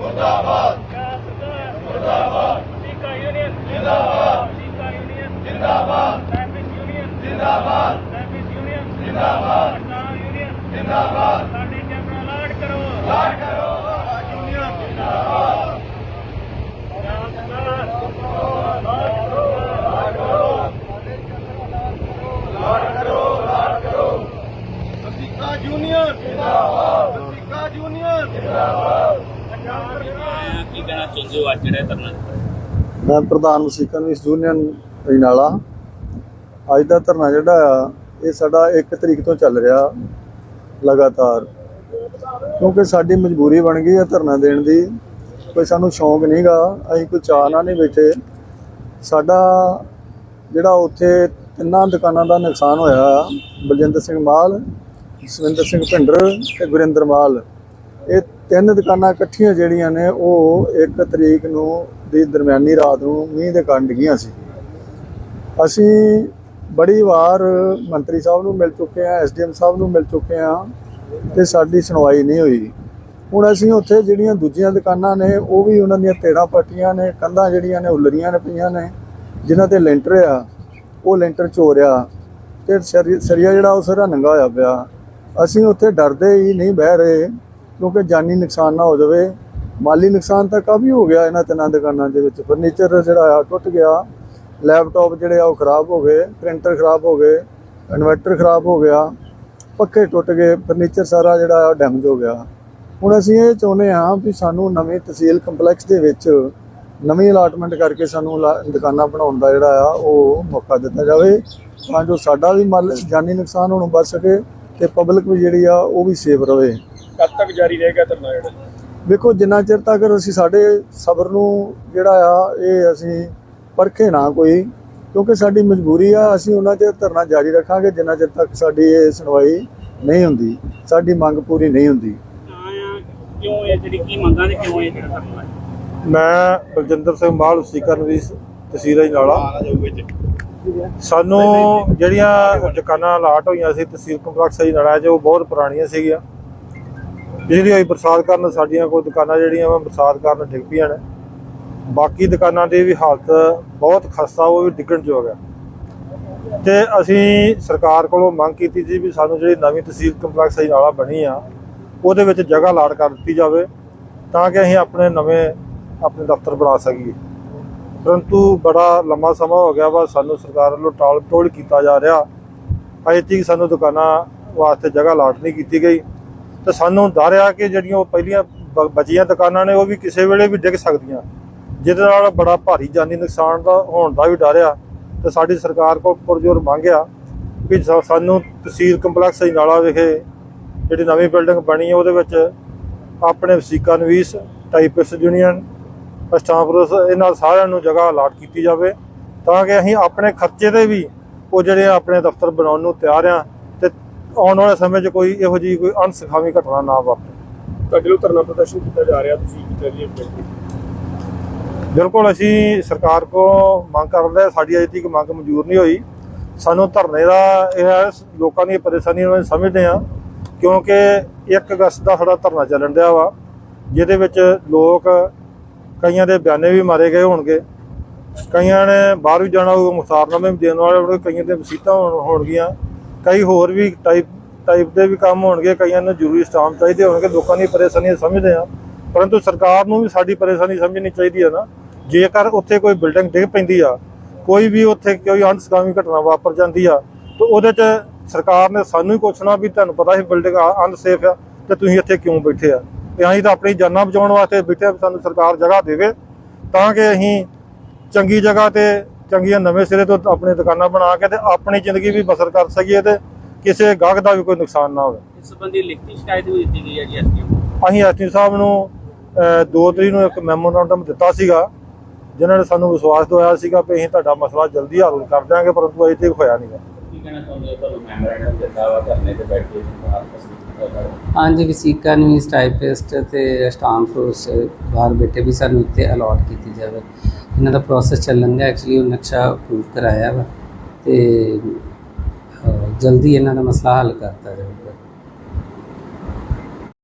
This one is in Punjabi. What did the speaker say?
ਮੁਰਦਾਬਾਦ। ਮੁਰਦਾਬਾਦ। ਵਸੀਕਾ ਯੂਨੀਅਨ ਜਿੰਦਾਬਾਦ। ਵਸੀਕਾ ਯੂਨੀਅਨ ਜਿੰਦਾਬਾਦ। ਟ੍ਰੈਫਿਕ ਯੂਨੀਅਨ ਜਿੰਦਾਬਾਦ। ਟ੍ਰੈਫਿਕ ਯੂਨੀਅਨ ਜਿੰਦਾਬਾਦ ਪਟਨਾ ਯੂਨੀਅਨ ਜਿੰਦਾਬਾਦ ਸਾਡੇ ਕੈਮਰਾ ਲਾਡ ਕਰੋ। ਲਾਡ ਕਰੋ। ਯੂਨੀਅਨ ਜਿੰਦਾਬਾਦ ਵਸੀਕਾ ਯੂਨੀਅਨ ਜਿੰਦਾਬਾਦ ਵਸੀਕਾ ਯੂਨੀਅਨ ਕੀ ਕਹਿਣਾ ਚਾਹੁੰਦੇ ਹੋ ਅੱਜ ਜਿਹੜਾ ਧਰਨਾ ਮੈਂ ਪ੍ਰਧਾਨ ਵਸੀਕਨ ਇਸ ਯੂਨੀਅਨ ਅਜਨਾਲਾ ਅੱਜ ਦਾ ਧਰਨਾ ਜਿਹੜਾ ਆ, ਇਹ ਸਾਡਾ 1 ਤਰੀਕ ਤੋਂ ਚੱਲ ਰਿਹਾ ਲਗਾਤਾਰ। ਕਿਉਂਕਿ ਸਾਡੀ ਮਜਬੂਰੀ ਬਣ ਗਈ ਹੈ ਧਰਨਾ ਦੇਣ ਦੀ। ਕੋਈ ਸਾਨੂੰ ਸ਼ੌਂਕ ਨਹੀਂਗਾ ਅਸੀਂ ਕੋਈ ਚਾਹ ਨਾਲ ਨਹੀਂ ਬੈਠੇ। ਸਾਡਾ ਜਿਹੜਾ ਉੱਥੇ ਤਿੰਨਾਂ ਦੁਕਾਨਾਂ ਦਾ ਨੁਕਸਾਨ ਹੋਇਆ, ਬਲਜਿੰਦਰ ਸਿੰਘ ਮਾਲ, ਸਵਿੰਦਰ ਸਿੰਘ ਭਿੰਡਰ ਤੇ ਗੁਰਿੰਦਰ ਮਾਲ। ਤਿੰਨ ਦੁਕਾਨਾਂ ਇਕੱਠੀਆਂ ਜਿਹੜੀਆਂ ਨੇ, ਉਹ 1 ਤਰੀਕ ਨੂੰ ਦੀ ਦਰਮਿਆਨੀ ਰਾਤ ਨੂੰ ਮੀਂਹ ਦੇ ਕਾਰਨ ਡਿੱਗੀਆਂ ਸੀ। ਅਸੀਂ ਬੜੀ ਵਾਰ ਮੰਤਰੀ ਸਾਹਿਬ ਨੂੰ ਮਿਲ ਚੁੱਕੇ ਆ ਐਸਡੀਐਮ ਸਾਹਿਬ ਨੂੰ ਮਿਲ ਚੁੱਕੇ ਆ ਤੇ ਸਾਡੀ ਸੁਣਵਾਈ ਨਹੀਂ ਹੋਈ। ਹੁਣ ਅਸੀਂ ਉੱਥੇ ਜਿਹੜੀਆਂ ਦੂਜੀਆਂ ਦੁਕਾਨਾਂ ਨੇ, ਉਹ ਵੀ ਉਹਨਾਂ ਦੀਆਂ ਤੇੜਾਂ ਪੱਟੀਆਂ ਨੇ, ਕੰਧਾਂ ਜਿਹੜੀਆਂ ਨੇ ਉਲਰੀਆਂ ਨੇ ਪਈਆਂ ਨੇ, ਜਿਨ੍ਹਾਂ ਤੇ ਲੈਂਟਰ ਆ, ਉਹ ਲੈਂਟਰ ਚੋਰਿਆ ਤੇ ਸਰੀ- ਸਰੀਆ ਜਿਹੜਾ ਉਹ ਸਾਰਾ ਨੰਗਾ ਹੋਇਆ ਪਿਆ। ਅਸੀਂ ਉੱਥੇ ਡਰਦੇ ਹੀ ਨਹੀਂ ਬਹਿ ਰਹੇ। ਕਿਉਂਕਿ ਜਾਨੀ ਨੁਕਸਾਨ ਨਾ ਹੋ ਜਾਵੇ। ਮਾਲੀ ਨੁਕਸਾਨ ਤਾਂ ਕਾਫੀ ਹੋ ਗਿਆ ਇਹਨਾਂ ਤਿੰਨਾਂ ਦੁਕਾਨਾਂ ਦੇ ਵਿੱਚ। ਫਰਨੀਚਰ ਜਿਹੜਾ ਆ, ਟੁੱਟ ਗਿਆ। ਲੈਪਟਾਪ ਜਿਹੜੇ ਆ, ਉਹ ਖਰਾਬ ਹੋ ਗਏ। ਪ੍ਰਿੰਟਰ ਖਰਾਬ ਹੋ ਗਏ। ਇਨਵਰਟਰ ਖਰਾਬ ਹੋ ਗਿਆ। ਪੱਖੇ ਟੁੱਟ ਗਏ। ਫਰਨੀਚਰ ਸਾਰਾ ਜਿਹੜਾ ਆ ਡੈਮੇਜ ਹੋ ਗਿਆ। ਹੁਣ ਅਸੀਂ ਇਹ ਚਾਹੁੰਦੇ ਹਾਂ ਵੀ ਸਾਨੂੰ ਨਵੇਂ ਤਹਿਸੀਲ ਕੰਪਲੈਕਸ ਦੇ ਵਿੱਚ ਨਵੀਂ ਅਲਾਟਮੈਂਟ ਕਰਕੇ ਸਾਨੂੰ ਲਾ- ਦੁਕਾਨਾਂ ਬਣਾਉਣ ਦਾ ਜਿਹੜਾ ਆ, ਉਹ ਮੌਕਾ ਦਿੱਤਾ ਜਾਵੇ। ਤਾਂ ਜੋ ਸਾਡਾ ਵੀ ਮਾਲ, ਜਾਨੀ ਨੁਕਸਾਨ ਹੋਣੋਂ ਬਚ ਸਕੇ ਤੇ ਪਬਲਿਕ ਵੀ ਜਿਹੜੀ ਆ, ਉਹ ਵੀ ਸੇਫ ਰਵੇ ਕਦ ਤੱਕ ਜਾਰੀ ਰਹੇਗਾ ਧਰਨਾ ਜਿਹੜਾ? ਵੇਖੋ ਜਿੰਨਾ ਚਿਰ ਤੱਕ ਅਸੀਂ ਸਾਡੇ ਸਬਰ ਨੂੰ ਜਿਹੜਾ ਆ ਇਹ ਅਸੀਂ ਪਰਖੇ ਨਾ ਕੋਈ ਕਿਉਂਕਿ ਸਾਡੀ ਮਜਬੂਰੀ ਆ ਅਸੀਂ ਉਹਨਾਂ ਚਿਰ ਧਰਨਾ ਜਾਰੀ ਰੱਖਾਂਗੇ ਜਿੰਨਾ ਚਿਰ ਤੱਕ ਸਾਡੀ ਇਹ ਸੁਣਵਾਈ ਨਹੀਂ ਹੁੰਦੀ ਸਾਡੀ ਮੰਗ ਪੂਰੀ ਨਹੀਂ ਹੁੰਦੀ। ਆਇਆ ਕਿਉਂ ਇਹ ਜਿਹੜੀ ਕੀ ਮੰਗਾਂ ਨੇ ਕਿਉਂ ਇਹ ਜਿਹੜਾ ਧਰਨਾ ਹੈ? ਮੈਂ ਬਲਜਿੰਦਰ ਸਿੰਘ ਮਾਲ ਸੀਕਰ ਵੀ ਤਹਿਸੀਲ ਅਜਨਾਲਾ ਸਾਨੂੰ ਜਿਹੜੀਆਂ ਦੁਕਾਨਾਂ ਅਲਾਟ ਹੋਈਆਂ ਸੀ ਤਹਿਸੀਲ ਕੰਪਲੈਕਸ ਅਜਨਾਲਾ ਉਹ ਬਹੁਤ ਪੁਰਾਣੀਆਂ ਸੀਗੀਆਂ। ਪਿਛਲੀ ਹੋਈ ਬਰਸਾਤ ਕਾਰਨ ਸਾਡੀਆਂ ਕੋਈ ਦੁਕਾਨਾਂ ਜਿਹੜੀਆਂ ਵਾ ਬਰਸਾਤ ਕਾਰਨ ਡਿੱਗ ਪਈਆਂ ਨੇ। ਬਾਕੀ ਦੁਕਾਨਾਂ ਦੀ ਵੀ ਹਾਲਤ ਬਹੁਤ ਖਸਤਾ, ਉਹ ਵੀ ਡਿੱਗਣ ਯੋਗ ਹੈ ਤੇ ਅਸੀਂ ਸਰਕਾਰ ਕੋਲੋਂ ਮੰਗ ਕੀਤੀ ਸੀ ਵੀ ਸਾਨੂੰ ਜਿਹੜੀ ਨਵੀਂ ਤਹਿਸੀਲ ਕੰਪਲੈਕਸ ਅਜਨਾਲਾ ਬਣੀ ਆ, ਉਹਦੇ ਵਿੱਚ ਜਗ੍ਹਾ ਲਾਟ ਕਰ ਦਿੱਤੀ ਜਾਵੇ, ਤਾਂ ਕਿ ਅਸੀਂ ਆਪਣੇ ਨਵੇਂ ਆਪਣੇ ਦਫ਼ਤਰ ਬਣਾ ਸਕੀਏ। ਪਰੰਤੂ ਬੜਾ ਲੰਮਾ ਸਮਾਂ ਹੋ ਗਿਆ ਵਾ, ਸਾਨੂੰ ਸਰਕਾਰ ਵੱਲੋਂ ਟਾਲ ਟੋਲ ਕੀਤਾ ਜਾ ਰਿਹਾ। ਅਜੇ ਤੱਕ ਸਾਨੂੰ ਦੁਕਾਨਾਂ ਵਾਸਤੇ ਜਗ੍ਹਾ ਲਾਟ ਨਹੀਂ ਕੀਤੀ ਗਈ। ਤੇ ਸਾਨੂੰ ਡਰ ਆ ਕਿ ਜਿਹੜੀਆਂ ਉਹ ਪਹਿਲੀਆਂ ਬ- ਬਚੀਆਂ ਦੁਕਾਨਾਂ ਨੇ ਉਹ ਵੀ ਕਿਸੇ ਵੇਲੇ ਵੀ ਡਿੱਗ ਸਕਦੀਆਂ। ਜਿਹਦੇ ਨਾਲ ਬੜਾ ਭਾਰੀ ਜਾਨੀ ਨੁਕਸਾਨ ਦਾ, ਹੋਣ ਦਾ ਵੀ ਡਰ ਆ। ਤੇ ਸਾਡੀ ਸਰਕਾਰ ਕੋਲ ਪੁਰਜੋਰ ਮੰਗਿਆ ਕਿ ਸਾ- ਸਾਨੂੰ ਤਹਿਸੀਲ ਕੰਪਲੈਕਸ ਨਾਲਾ ਵਿਖੇ ਜਿਹੜੀ ਨਵੀਂ ਬਿਲਡਿੰਗ ਬਣੀ ਹੈ ਉਹਦੇ ਵਿੱਚ ਆਪਣੇ ਵਸੀਕਾ ਨਵੀਸ, ਟਾਈਪਿਸਟ ਯੂਨੀਅਨ ਸਟਾਫਰਸ ਇਹਨਾਂ ਸਾਰਿਆਂ ਨੂੰ ਜਗ੍ਹਾ ਅਲਾਟ ਕੀਤੀ ਜਾਵੇ ਤਾਂ ਕਿ ਅਸੀਂ ਆਪਣੇ ਖਰਚੇ ਤੇ ਵੀ ਉਹ ਜਿਹੜੇ ਆਪਣੇ ਦਫ਼ਤਰ ਬਣਾਉਣ ਨੂੰ ਤਿਆਰ ਆ। ਆਉਣ ਵਾਲੇ ਸਮੇਂ 'ਚ ਕੋਈ ਇਹੋ ਜਿਹੀ ਕੋਈ ਅਣਸਖਾਵੀ ਘਟਨਾ ਨਾ ਵਾਪਰੇ। ਤੁਹਾਡੇ ਨੂੰ ਧਰਨਾ ਪ੍ਰਦਰਸ਼ਨ ਕੀਤਾ ਜਾ ਰਿਹਾ ਤੁਸੀਂ ਕਿਤੇ ਜੀ ਬਿਲਕੁਲ। ਅਸੀਂ ਸਰਕਾਰ ਕੋਲ ਮੰਗ ਕਰਦੇ ਹਾਂ, ਸਾਡੀ ਅਜੇ ਤੱਕ ਮੰਗ ਮਨਜ਼ੂਰ ਨਹੀਂ ਹੋਈ। ਸਾਨੂੰ ਧਰਨੇ ਦਾ ਇਹ ਹੈ, ਲੋਕਾਂ ਦੀਆਂ ਪਰੇਸ਼ਾਨੀਆਂ ਨੂੰ ਅਸੀਂ ਸਮਝਦੇ ਹਾਂ ਕਿਉਂਕਿ 1 ਅਗਸਤ ਦਾ ਸਾਡਾ ਧਰਨਾ ਚੱਲਣ ਡਿਆ ਵਾ ਜਿਹਦੇ ਵਿੱਚ ਲੋਕ ਕਈਆਂ ਦੇ ਬਿਆਨੇ ਵੀ ਮਾਰੇ ਗਏ ਹੋਣਗੇ। ਕਈਆਂ ਨੇ ਬਾਹਰ ਵੀ ਜਾਣਾ ਹੋਊਗਾ ਮੁਖਤਾਰਨਾਮੇ ਵੀ ਦੇਣ ਵਾਲੇ ਹੋਣਗੇ ਕਈਆਂ ਦੇ ਵਸੀਤਾਂ ਹੋਣ- ਹੋਣਗੀਆਂ। ਕਈ ਹੋਰ ਵੀ ਟਾਈਪ ਟਾਈਪ ਦੇ ਵੀ ਕੰਮ ਹੋਣਗੇ, ਕਈਆਂ ਨੂੰ ਜ਼ਰੂਰੀ ਸਟਾਮ ਚਾਹੀਦੇ ਹੋਣਗੇ, ਲੋਕਾਂ ਦੀਆਂ ਪਰੇਸ਼ਾਨੀਆਂ ਸਮਝਦੇ ਆ ਪਰੰਤੂ ਸਰਕਾਰ ਨੂੰ ਵੀ ਸਾਡੀ ਪਰੇਸ਼ਾਨੀ ਸਮਝਣੀ ਚਾਹੀਦੀ ਹੈ ਨਾ। ਜੇਕਰ ਉੱਥੇ ਕੋਈ ਬਿਲਡਿੰਗ ਡਿੱਗ ਪੈਂਦੀ ਆ, ਕੋਈ ਵੀ ਉੱਥੇ ਕੋਈ ਅਣਸਕਾਮੀ ਘਟਨਾ ਵਾਪਰ ਜਾਂਦੀ ਆ, ਤਾਂ ਉਹਦੇ 'ਚ ਸਰਕਾਰ ਨੇ ਸਾਨੂੰ ਹੀ ਪੁੱਛਣਾ ਵੀ ਤੁਹਾਨੂੰ ਪਤਾ ਸੀ ਬਿਲਡਿੰਗ ਅਨਸੇਫ ਆ, ਤੇ ਤੁਸੀਂ ਇੱਥੇ ਕਿਉਂ ਬੈਠੇ ਆ? ਤੇ ਅਸੀਂ ਤਾਂ ਆਪਣੀ ਜਾਨਾਂ ਬਚਾਉਣ ਵਾਸਤੇ ਬੈਠੇ ਆ ਸਾਨੂੰ ਸਰਕਾਰ ਜਗ੍ਹਾ ਦੇਵੇ, ਤਾਂ ਕਿ ਅਸੀਂ ਚੰਗੀ ਜਗ੍ਹਾ ਤੇ ਚੰਗੀਆਂ ਨਵੇਂ ਸਿਰੇ ਤੋਂ ਆਪਣੀ ਦੁਕਾਨਾਂ ਬਣਾ ਕੇ ਤੇ ਆਪਣੀ ਜ਼ਿੰਦਗੀ ਵੀ ਬਸਰ ਕਰ ਸਕੀਏ ਤੇ ਕਿਸੇ ਗਾਹਕ ਦਾ ਵੀ ਕੋਈ ਨੁਕਸਾਨ ਨਾ ਹੋਵੇ। ਇਸ ਸੰਬੰਧੀ ਲਿਖਤੀ ਸ਼ਿਕਾਇਤ ਵੀ ਦਿੱਤੀ ਗਈ ਹੈ ਜੀ ਐਸਡੀਐਮ ਅਸੀਂ ਐਸਟੀ ਸਾਹਿਬ ਨੂੰ 2 ਤਰੀਕ ਨੂੰ ਇੱਕ ਮੈਮੋਰੰਡਮ ਦਿੱਤਾ ਸੀਗਾ ਜਿਨ੍ਹਾਂ ਨੇ ਸਾਨੂੰ ਵਿਸ਼ਵਾਸ ਦਿਵਾਇਆ ਸੀਗਾ ਕਿ ਅਸੀਂ ਤੁਹਾਡਾ ਮਸਲਾ ਜਲਦੀ ਹੱਲ ਕਰ ਦਿਆਂਗੇ ਪਰੰਤੂ ਅਜੇ ਤੱਕ ਹੋਇਆ ਨਹੀਂਗਾ ਕੀ ਕਹਿਣਾ ਚਾਹੁੰਦੇ ਹੋ ਤੁਹਾਨੂੰ ਮੈਮੋਰੈਂਡਮ ਦਿੱਤਾ ਵਾ ਧਰਨੇ ਤੇ ਬੈਠ ਕੇ ਬਾਹਰ ਤਸਦੀਕ ਹਾਂਜੀ ਵਸੀਕਾ ਨਿਊਜ਼ ਟਾਈਪਿਸਟ ਤੇ ਸਟਾਮ ਫੋਰਸ ਬਾਹਰ ਬੈਠੇ ਵੀ ਸਾਨੂੰ ਇੱਥੇ ਅਲਾਟ ਕੀਤੀ ਜਾਵੇ। ਇਹਨਾਂ ਦਾ ਪ੍ਰੋਸੈਸ ਚੱਲਣ ਦਾ ਐਕਚੁਅਲੀ ਉਹ ਨਕਸ਼ਾ ਅਪਰੂਵ ਕਰਾਇਆ ਵਾ ਤੇ ਅਹ, ਜਲਦੀ ਇਹਨਾਂ ਦਾ ਮਸਲਾ ਹੱਲ ਕਰਤਾ ਜਾਵੇ